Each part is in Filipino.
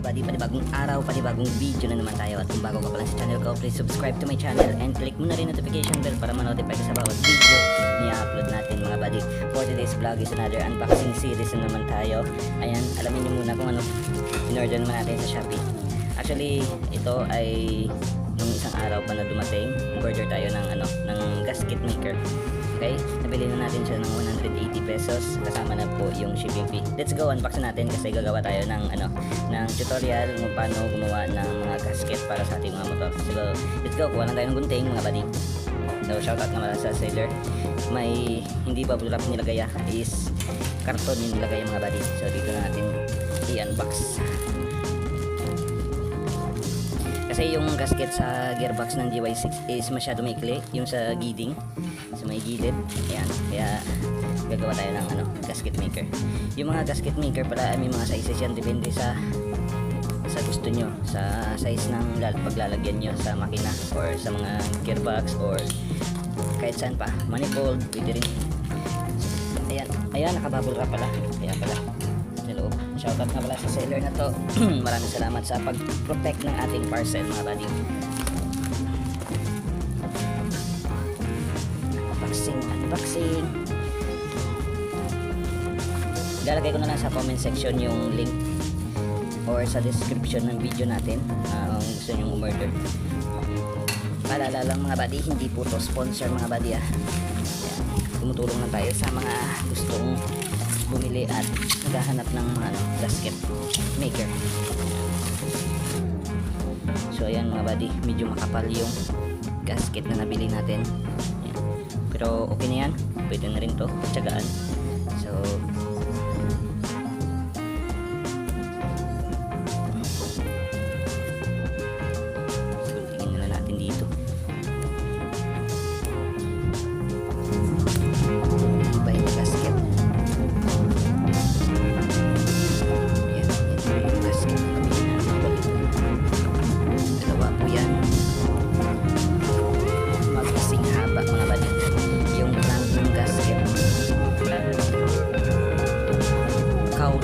buddy, panibagong araw, panibagong video na naman tayo. At kung bago ka pa lang sa channel ko, please subscribe to my channel And click mo na rin notification bell para ma-notify ka sa bawat video na i-upload natin mga buddy. For today's vlog is another unboxing series na naman tayo. Ayan, alamin niyo muna kung ano in-order naman natin sa Shopee. Actually, ito ay nung isang araw pa na dumating Order tayo ng ano, ng gasket maker Okay, nabili na natin siya ng 180 pesos kasama na po yung shipping fee. Let's go unbox natin kasi gagawa tayo ng ano ng tutorial kung paano gumawa ng mga gasket para sa ating mga motor. So, let's go. Kuha lang tayo ng gunting mga buddy. So, shoutout naman sa seller. May hindi pa bulap nilagay ah, is karton yung nilagay mga buddy. So, dito na natin i-unbox. Kasi yung gasket sa gearbox ng GY6 is masyado maikli, yung sa giding, sa may gilid. Ayan, kaya gagawa tayo ng ano, gasket maker. Yung mga gasket maker pala ay may mga sizes yan depende sa sa gusto nyo, sa size ng lal paglalagyan nyo sa makina or sa mga gearbox or kahit saan pa. Manifold, pwede rin. Ayan, ayan, nakabubble wrap pala. Kaya pala, sa loob. Shoutout nga pala sa seller na to. Maraming salamat sa pag-protect ng ating parcel mga buddy. Unboxing, unboxing. Ilalagay ko na lang sa comment section yung link or sa description ng video natin uh, gusto nyo umorder. Paalala lang mga buddy, hindi po to sponsor mga buddy ah. Tumutulong lang tayo sa mga gustong bumili at naghahanap ng mga ano, gasket maker. So ayan mga buddy, medyo makapal yung gasket na nabili natin. Pero okay na yan, pwede na rin to, tsagaan. So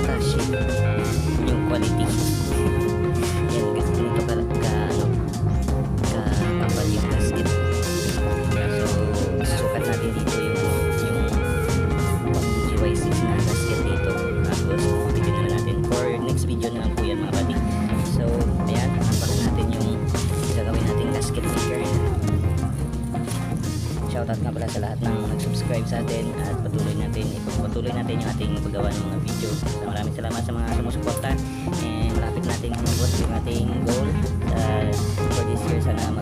Kautashi. Yung quality. nga pala sa lahat ng nag-subscribe sa atin at patuloy natin, ipagpatuloy natin yung ating paggawa ng mga video. So, maraming salamat sa mga sumusuporta and malapit natin mabuhat ano, yung ating goal uh, for this year. Sana